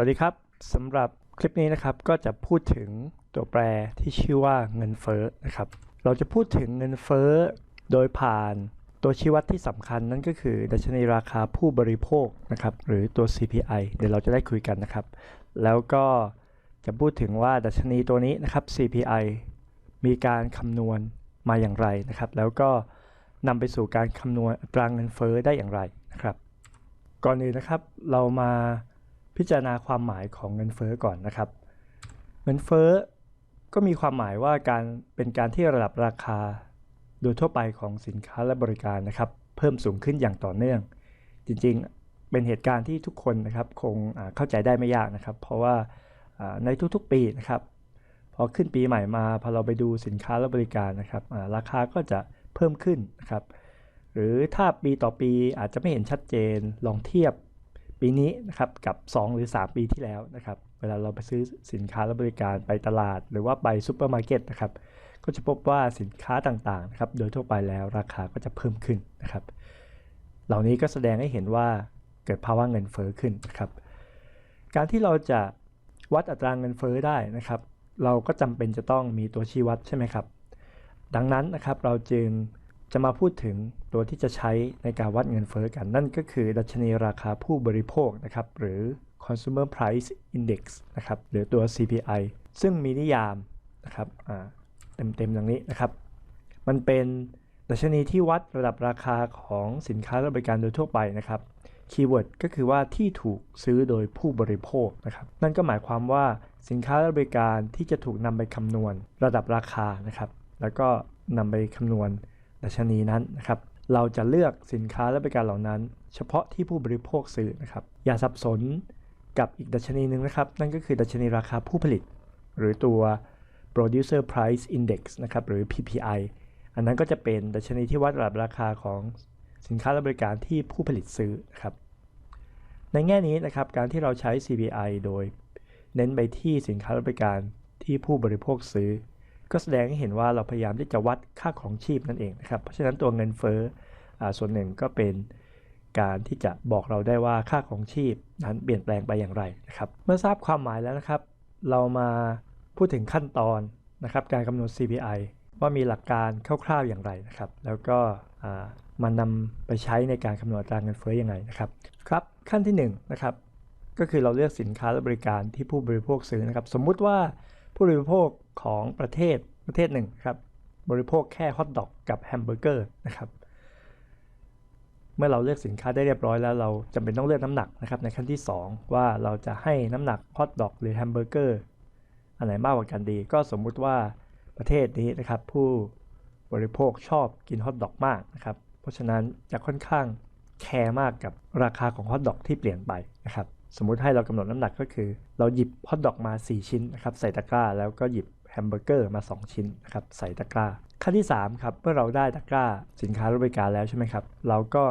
วัสดีครับสำหรับคลิปนี้นะครับก็จะพูดถึงตัวแปรที่ชื่อว่าเงินเฟ้อนะครับ เราจะพูดถึงเงินเฟ้อโดยผ่านตัวชี้วัดที่สำคัญนั่นก็คือ ดัชนีราคาผู้บริโภคนะครับหรือตัว CPI เดี๋ยวเราจะได้คุยกันนะครับ แล้วก็จะพูดถึงว่าดัชนีตัวนี้นะครับ CPI มีการคำนวณมาอย่างไรนะครับ แล้วก็นำไปสู่การคำนวณอัตราเงินเฟ้อได้อย่างไรนะครับ ก่อนอื่นนะครับเรามา พิจารณาความหมายของเงินเฟ้อก่อนนะครับ เงินเฟ้อก็มีความหมายว่าการเป็นการที่ระดับราคา โดยทั่วไปของสินค้าและบริการนะครับ เพิ่มสูงขึ้นอย่างต่อเนื่อง จริงๆเป็นเหตุการณ์ที่ทุกคนนะครับคงเข้าใจได้ไม่ยากนะครับ เพราะว่าในทุกๆปีนะครับ พอขึ้นปีใหม่มาพอเราไปดูสินค้าและบริการนะครับราคาก็จะเพิ่มขึ้นนะครับ หรือถ้าปีต่อปีอาจจะไม่เห็นชัดเจนลองเทียบ ปีนี้นะครับกับ 2 หรือ 3 ปีที่แล้วนะครับเวลาเราไปซื้อสินค้าและบริการไปตลาด หรือว่าไปซูเปอร์มาร์เก็ตนะครับก็จะพบว่าสินค้าต่างๆนะครับโดยทั่วไปแล้วราคาก็จะเพิ่มขึ้นนะครับ เหล่านี้ก็แสดงให้เห็นว่าเกิดภาวะเงินเฟอ้อขึ้นนะครับการที่เราจะวัดอัตราเงินเฟอ้อได้นะครับ เราก็จำเป็นจะต้องมีตัวชี้วัดใช่ไหมครับ ดังนั้นนะครับเราจึง จะมาพูดถึงตัวที่จะใช้ในการวัดเงินเฟอ้อกัน นั่นก็คือดัชนีราคาผู้บริโภคนะครับ หรือ consumer price index นะครับ หรือตัว CPI ซึ่งมีนิยามนะครับเต็มๆอย่างนี้นะครับ มันเป็นดัชนีที่วัดระดับราคาของสินค้าและบริการโดยทั่วไปนะครับคีย์เวิร์ดก็คือว่าที่ถูกซื้อโดยผู้บริโภคนะครับ นั่นก็หมายความว่าสินค้าและบริการที่จะถูกนำไปคำนวณระดับราคานะครับ แล้วก็นำไปคำนวณ ดัชนีนั้นนะครับเราจะเลือกสินค้าและบริการเหล่านั้น เฉพาะที่ผู้บริโภคซื้อนะครับ อย่าสับสนกับอีกดัชนีหนึ่งนะครับ นั่นก็คือดัชนีราคาผู้ผลิต หรือตัว producer price index นะครับหรือ PPI อันนั้นก็จะเป็นดัชนีที่วัดระดับราคาของสินค้าและบริการที่ผู้ผลิตซื้อนะครับ ในแง่นี้นะครับการที่เราใช้ CPI โดย เน้นไปที่สินค้าและบริการที่ผู้บริโภคซื้อ ก็แสดงให้เห็นว่าเราพยายามที่จะวัดค่าของชีพนั่นเองนะครับ เพราะฉะนั้นตัวเงินเฟ้อส่วนหนึ่งก็เป็นการที่จะบอกเราได้ว่าค่าของชีพนั้นเปลี่ยนแปลงไปอย่างไรนะครับเมื่อทราบความหมายแล้วนะครับ เรามาพูดถึงขั้นตอนนะครับการคำนวณ CPI ว่ามีหลักการคร่าวๆอย่างไรนะครับ แล้วก็มันนำไปใช้ในการคำนวณตราเงินเฟ้อยังไงนะครับครับ ขั้นที่1นนะครับก็คือเราเลือกสินค้าและบริการที่ผู้บริโภคซื้อนะครับ สมมุติว่าผู้บริโภค ของประเทศประเทศหนึ่งครับบริโภคแค่ฮอทดอกกับแฮมเบอร์เกอร์นะครับเมื่อเราเลือกสินค้าได้เรียบร้อยแล้วเราจำเป็นต้องเลือกน้ำหนักนะครับในขั้นที่ 2 ว่าเราจะให้น้ำหนักฮอทดอกหรือแฮมเบอร์เกอร์อันไหนมากกว่ากันดี ก็สมมุติว่าประเทศนี้นะครับผู้บริโภคชอบกินฮอทดอกมากนะครับเพราะฉะนั้นจะค่อนข้างแคร์มากกับราคาของฮอทดอกที่เปลี่ยนไปนะครับสมมุติให้เรากำหนดน้ำหนักก็คือ เราหยิบฮอทดอกมา 4 ชิ้นนะครับใส่ตะกร้าแล้วก็หยิบ แฮมเบอร์เกอร์มา 2 ชิ้นนะครับใส่ตะกร้า ขั้นที่3ครับเมื่อเราได้ตะกร้าสินค้าบริการแล้วใช่ไหมครับเราก็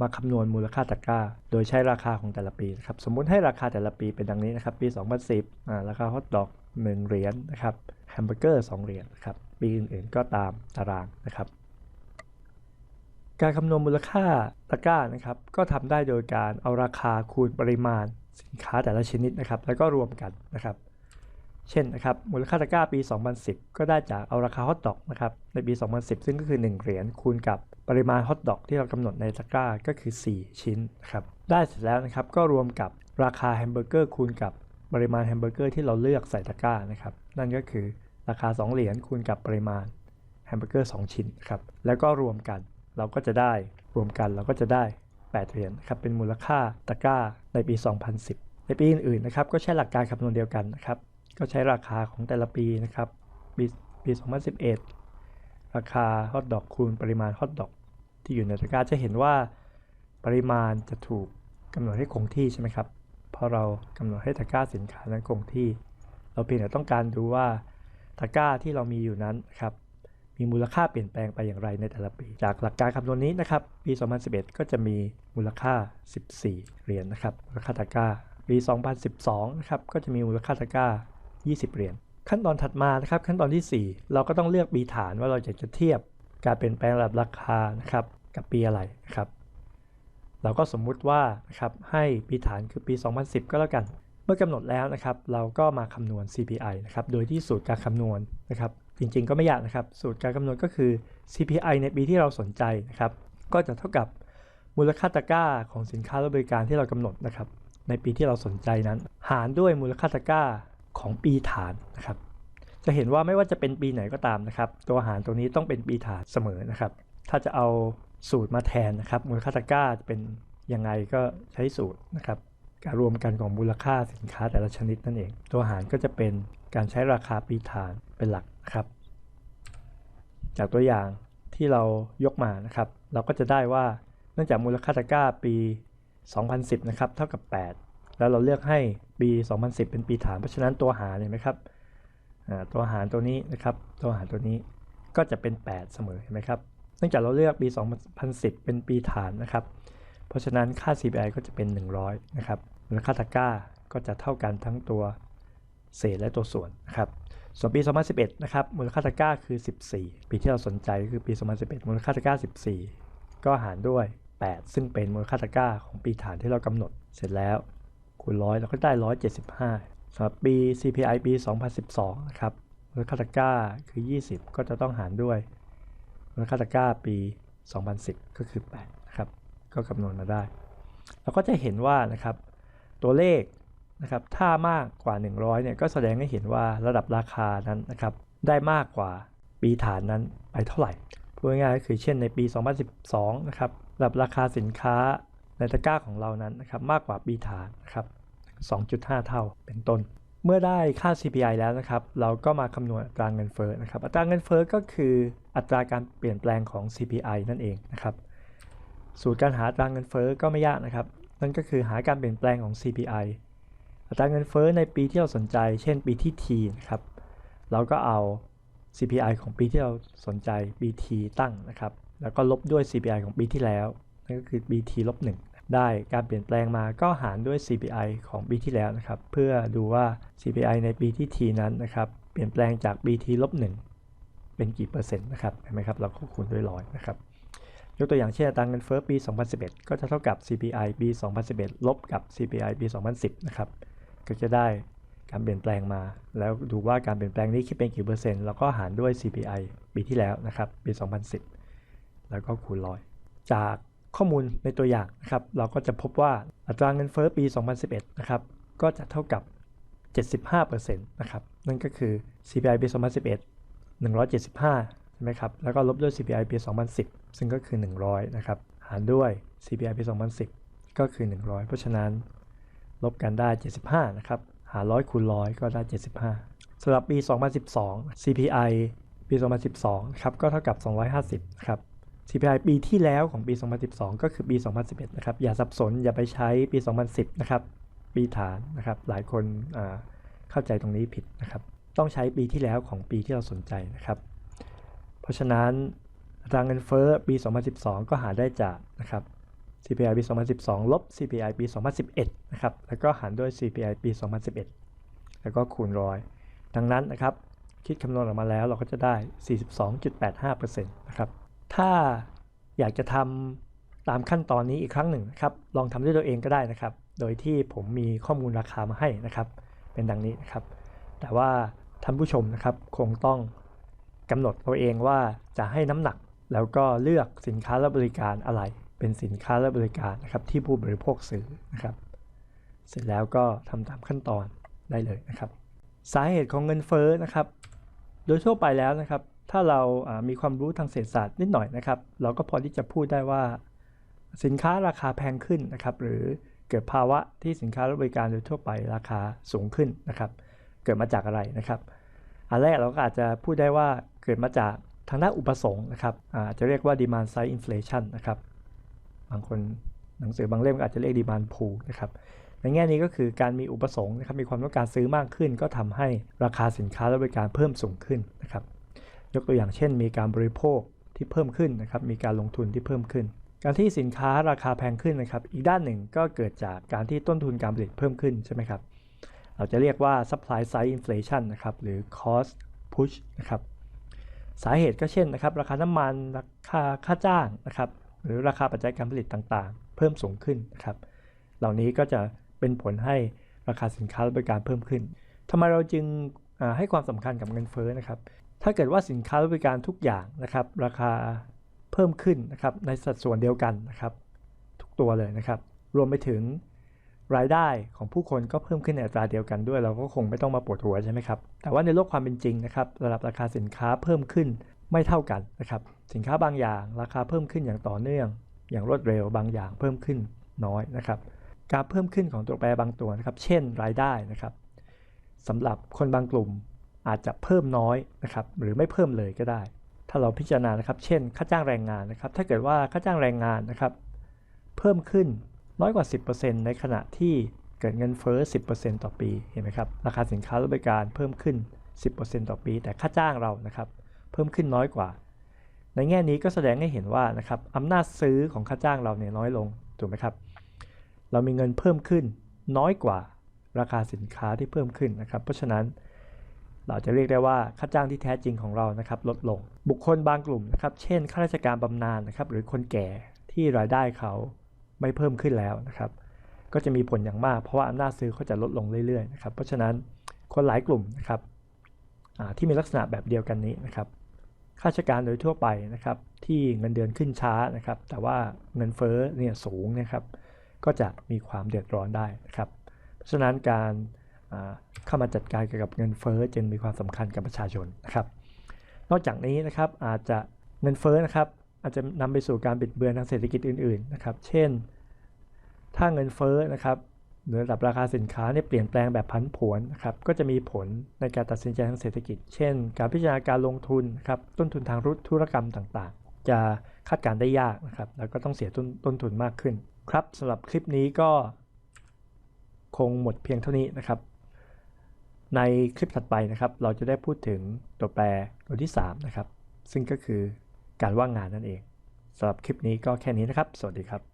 มาคำนวณมูลค่าตะกร้า โดยใช้ราคาของแต่ละปีนะครับสมมุติให้ราคาแต่ละปีเป็นดังนี้นะครับปี 2010อ่าราคาฮอทดอก1เหรียญนะครับแฮมเบอร์เกอร์2เหรียญนะครับปีอื่นๆก็ตามตารางนะครับการคำนวณมูลค่าตะกร้านะครับก็ทำได้โดยการเอาราคาคูณปริมาณสินค้าแต่ละชนิดนะครับ แล้วก็รวมกันนะครับ เช่นนะครับมูลค่าตะกร้าปี 2010 ก็ได้จากเอาราคาฮอทดอกนะครับในปี 2010 ซึ่งก็คือ 1 เหรียญคูณกับปริมาณฮอทดอกที่เรากำหนดในตะกร้าก็คือ 4 ชิ้นครับได้เสร็จแล้วนะครับก็รวมกับราคาแฮมเบอร์เกอร์คูณกับปริมาณแฮมเบอร์เกอร์ที่เราเลือกใส่ตะกร้านะครับนั่นก็คือราคา 2 เหรียญคูณกับปริมาณแฮมเบอร์เกอร์2ชิ้นครับแล้วก็รวมกันเราก็จะได้รวมกันเราก็จะได้ 8 เหรียญครับเป็นมูลค่าตะกร้าในปี 2010 ในปีอื่นๆนะครับก็ใช้หลักการคำนวณเดียวกันนะครับ ก็ใช้ราคาของแต่ละปีนะครับ ปีปี 2011 ราคาฮอทดอกคูณปริมาณฮอทดอกที่อยู่ในตะกร้าจะเห็นว่าปริมาณจะถูกกำหนดให้คงที่ใช่ไหมครับเพราะเรากำหนดให้ตะกร้าสินค้านั้นคงที่ เราเพียงแต่ต้องการดูว่าตะกร้าที่เรามีอยู่นั้นครับมีมูลค่าเปลี่ยนแปลงไปอย่างไรในแต่ละปี จากหลักการคำนวณนี้นะครับปี 2011 ก็จะมีมูลค่า 14 เหรียญนนะครับมูลค่าตะกร้า ปี 2012 นะครับก็จะมีมูลค่าตะกร้า 20 เหรียญ ขั้นตอนถัดมานะครับขั้นตอนที่ 4 เราก็ต้องเลือกปีฐานว่าเราจะจะเทียบการเปลี่ยนแปลงระดับราคานะครับกับปีอะไรนะครับ เราก็สมมุติว่านะครับให้ปีฐานคือปี 2010 ก็แล้วกัน เมื่อกำหนดแล้วนะครับ เราก็มาคำนวณ CPI นะครับโดยที่สูตรการคำนวณนะครับจริงๆก็ไม่ยากนะครับ สูตรการคำนวณก็คือ CPI ในปีที่เราสนใจนะครับ ก็จะเท่ากับมูลค่าตะกร้าของสินค้าและบริการที่เรากำหนดนะครับ ในปีที่เราสนใจนั้น หารด้วยมูลค่าตะกร้า ของปีฐานนะครับ จะเห็นว่าไม่ว่าจะเป็นปีไหนก็ตามนะครับ ตัวหารตรงนี้ต้องเป็นปีฐานเสมอนะครับ ถ้าจะเอาสูตรมาแทนนะครับ มูลค่าตะกร้าจะเป็นยังไงก็ใช้สูตรนะครับ การรวมกันของมูลค่าสินค้าแต่ละชนิดนั่นเอง ตัวหารก็จะเป็นการใช้ราคาปีฐานเป็นหลักครับ จากตัวอย่างที่เรายกมานะครับ เราก็จะได้ว่าเนื่องจากมูลค่าตะกร้าปี 2010 นะครับ เท่ากับ 8 แล้วเราเลือกให้ปี 2010 เป็นปีฐาน เพราะฉะนั้นตัวหารเห็นไหมครับตัวหารตัวนี้นะครับ ตัวหารตัวนี้ก็จะเป็น 8 เสมอเห็นไหมครับ เนื่องจากเราเลือกปี 2010 เป็นปีฐานนะครับ เพราะฉะนั้นค่า CPI ก็จะเป็น 100 นะครับมูลค่าตะกร้าก็จะเท่ากันทั้งตัวเศษและตัวส่วนนะครับ ส่วนปี 2011 นะครับ มูลค่าตะกร้าคือ 14 ปีที่เราสนใจก็คือปี 2011 มูลค่าตะกร้า 14 ก็หารด้วย 8 ซึ่งเป็นมูลค่าตะกร้าของปีฐานที่เรากำหนดเสร็จแล้ว คูณร้อยเราก็ได้ 175สำหรับปี CPI ปี 2012 นะครับมูลค่าตะกร้าคือ 20 ก็จะต้องหารด้วยมูลค่าตะกร้าปี 2010 ก็คือ 8 นะครับ ก็คำนวณมาได้ เราก็จะเห็นว่านะครับ ตัวเลขนะครับถ้ามากกว่า 100 เนี่ยก็แสดงให้เห็นว่าระดับราคานั้นนะครับได้มากกว่าปีฐานนั้นไปเท่าไหร่พูดง่ายๆก็คือเช่นในปี 2012 นะครับระดับราคาสินค้า ในตะกร้าของเรานั้นนะครับมากกว่าปีฐานนะครับ 2.5 เท่าเป็นต้น เมื่อได้ค่า CPI แล้วนะครับ เราก็มาคำนวณอัตราเงินเฟ้อนะครับ อัตราเงินเฟ้อก็คืออัตราการเปลี่ยนแปลงของ CPI นั่นเองนะครับ สูตรการหาอัตราเงินเฟ้อก็ไม่ยากนะครับ นั่นก็คือหาการเปลี่ยนแปลงของ CPI อัตราเงินเฟ้อในปีที่เราสนใจ เช่นปีที่ T นะครับ เราก็เอา CPI ของปีที่เราสนใจ BT ตั้งนะครับ แล้วก็ลบด้วย CPI ของปีที่แล้ว นั่นก็คือ BT ลบ1ได้การเปลี่ยนแปลงมาก็หารด้วย CPI ของปีที่แล้วนะครับ เพื่อดูว่า CPI ในปีที่ T นั้นนะครับ เปลี่ยนแปลงจาก BT ลบ1เป็นกี่เปอร์เซ็นต์นะครับเห็นไหมครับเราก็คูณด้วยร้อยนะครับยกตัวอย่างเช่นอัตราเงินเฟ้อปี 2011 ก็จะเท่ากับ CPI ปี 2011 ลบกับ CPI ปี 2010 นะครับ ก็จะได้การเปลี่ยนแปลงมา แล้วดูว่าการเปลี่ยนแปลงนี้คิดเป็นกี่เปอร์เซ็นต์แล้วก็หารด้วย CPI ปีที่แล้วนะครับ ปี 2010 แล้วก็คูณร้อย จาก ข้อมูลในตัวอย่างนะครับเราก็จะพบว่าอัตราเงินเฟ้อปี 2011 นะครับก็จะเท่ากับ 75%นะครับนั่นก็คือ CPI ปี 2011 175 ใช่ไหมครับแล้วก็ลบด้วย CPI ปี 2010 ซึ่งก็คือ 100 นะครับหารด้วย CPI ปี 2010 ก็คือ 100 เพราะฉะนั้น ลบกันได้ 75 นะครับหารร้อยคูณร้อยก็ได้ 75สำหรับปี 2012 CPI ปี 2012 ครับก็เท่ากับ 250 นะครับ CPI ปีที่แล้วของปี 2012 ก็คือปี 2011 นะครับ อย่าสับสน อย่าไปใช้ปี 2010 นะครับ ปีฐานนะครับ หลายคนเข้าใจตรงนี้ผิดนะครับ ต้องใช้ปีที่แล้วของปีที่เราสนใจนะครับ เพราะฉะนั้นอัตราเงินเฟ้อปี 2012 ก็หาได้จากนะครับ CPI ปี 2012 ลบ CPI ปี 2011 นะครับ แล้วก็หารด้วย CPI ปี 2011 แล้วก็คูณร้อย ดังนั้นนะครับ คิดคำนวณออกมาแล้วเราก็จะได้ 42.85%นะครับ ถ้าอยากจะทำตามขั้นตอนนี้อีกครั้งหนึ่งนะครับลองทำด้วยตัวเองก็ได้นะครับ โดยที่ผมมีข้อมูลราคามาให้นะครับ เป็นดังนี้นะครับ แต่ว่าท่านผู้ชมนะครับคงต้องกำหนดเอาเองว่าจะให้น้ำหนักแล้วก็เลือกสินค้าและบริการอะไร เป็นสินค้าและบริการนะครับที่ผู้บริโภคซื้อนะครับ เสร็จแล้วก็ทำตามขั้นตอนได้เลยนะครับ สาเหตุของเงินเฟ้อนะครับ โดยทั่วไปแล้วนะครับ ถ้าเรามีความรู้ทางเศรษฐศาสตร์นิดหน่อยนะครับ เราก็พอที่จะพูดได้ว่า สินค้าราคาแพงขึ้นนะครับ หรือเกิดภาวะที่สินค้าและบริการโดยทั่วไปราคาสูงขึ้นนะครับ เกิดมาจากอะไรนะครับ อันแรกเราก็อาจจะพูดได้ว่าเกิดมาจากทางด้านอุปสงค์นะครับอาจจะเรียกว่า demand side inflation นะครับ บางคนหนังสือบางเล่มก็อาจจะเรียก demand pull นะครับ ในแง่นี้ก็คือการมีอุปสงค์นะครับ มีความต้องการซื้อมากขึ้น ก็ทำให้ราคาสินค้าและบริการเพิ่มสูงขึ้นนะครับ ยกตัวอย่างเช่น มีการบริโภคที่เพิ่มขึ้นนะครับ มีการลงทุนที่เพิ่มขึ้น การที่สินค้าราคาแพงขึ้นนะครับ อีกด้านหนึ่งก็เกิดจากการที่ต้นทุนการผลิตเพิ่มขึ้นใช่ไหมครับ เราจะเรียกว่า supply side inflation นะครับ หรือ cost push นะครับ สาเหตุก็เช่นนะครับ ราคาน้ำมัน ราคาค่าจ้างนะครับ หรือราคาปัจจัยการผลิตต่างๆ เพิ่มสูงขึ้นนะครับ เหล่านี้ก็จะเป็นผลให้ราคาสินค้าและบริการเพิ่มขึ้นทำไมเราจึงให้ความสำคัญกับเงินเฟ้อนะครับ ถ้าเกิดว่าสินค้าและบริการทุกอย่างนะครับ ราคาเพิ่มขึ้นนะครับในสัดส่วนเดียวกันนะครับทุกตัวเลยนะครับ รวมไปถึงรายได้ของผู้คนก็เพิ่มขึ้นในอัตราเดียวกันด้วย เราก็คงไม่ต้องมาปวดหัวใช่ไหมครับแต่ว่าในโลกความเป็นจริงนะครับระดับราคาสินค้าเพิ่มขึ้นไม่เท่ากันนะครับสินค้าบางอย่างราคาเพิ่มขึ้นอย่างต่อเนื่อง อย่างรวดเร็วบางอย่างเพิ่มขึ้นน้อยนะครับการเพิ่มขึ้นของตัวแปรบางตัวนะครับ เช่นรายได้นะครับสำหรับคนบางกลุ่ม อาจจะเพิ่มน้อยนะครับหรือไม่เพิ่มเลยก็ได้ ถ้าเราพิจารณานะครับ เช่น ค่าจ้างแรงงานนะครับ ถ้าเกิดว่าค่าจ้างแรงงานนะครับ เพิ่มขึ้นน้อยกว่า 10%ในขณะที่เกิดเงินเฟ้อ 10%ต่อปีเห็นไหมครับราคาสินค้าและบริการเพิ่มขึ้น 10%ต่อปี แต่ค่าจ้างเรานะครับ เพิ่มขึ้นน้อยกว่า ในแง่นี้ก็แสดงให้เห็นว่านะครับอำนาจซื้อของค่าจ้างเราเนี่ยน้อยลงถูกไหมครับเรามีเงินเพิ่มขึ้นน้อยกว่าราคาสินค้าที่เพิ่มขึ้นนะครับ เพราะฉะนั้น เราจะเรียกได้ว่าค่าจ้างที่แท้จริงของเรานะครับลดลง บุคคลบางกลุ่มนะครับ เช่นข้าราชการบำนาญนะครับ หรือคนแก่ที่รายได้เขาไม่เพิ่มขึ้นแล้วนะครับ ก็จะมีผลอย่างมาก เพราะว่าอำนาจซื้อเขาจะลดลงเรื่อยๆนะครับ เพราะฉะนั้นคนหลายกลุ่มนะครับที่มีลักษณะแบบเดียวกันนี้นะครับข้าราชการโดยทั่วไปนะครับ ที่เงินเดือนขึ้นช้านะครับ แต่ว่าเงินเฟ้อเนี่ยสูงนะครับ ก็จะมีความเดือดร้อนได้นะครับ เพราะฉะนั้นการ เข้ามาจัดการเกี่ยวกับเงินเฟ้อจึงมีความสำคัญกับประชาชนนะครับ นอกจากนี้นะครับอาจจะเงินเฟ้อนะครับอาจจะนำไปสู่การบิดเบือนทางเศรษฐกิจอื่นๆนะครับ เช่น ถ้าเงินเฟ้อนะครับหรือระดับราคาสินค้าเนี่ยเปลี่ยนแปลงแบบผันผวนนะครับ ก็จะมีผลในการตัดสินใจทางเศรษฐกิจ เช่น การพิจารณาการลงทุนครับ ต้นทุนทางธุรกรรมต่างๆ จะคาดการได้ยากนะครับ แล้วก็ต้องเสียต้นต้นทุนมากขึ้น ครับสำหรับคลิปนี้ก็ คงหมดเพียงเท่านี้นะครับ ในคลิปถัดไปนะครับ เราจะได้พูดถึงตัวแปรตัวที่ 3 นะครับ ซึ่งก็คือการว่างงานนั่นเองสำหรับคลิปนี้ก็แค่นี้นะครับ สวัสดีครับ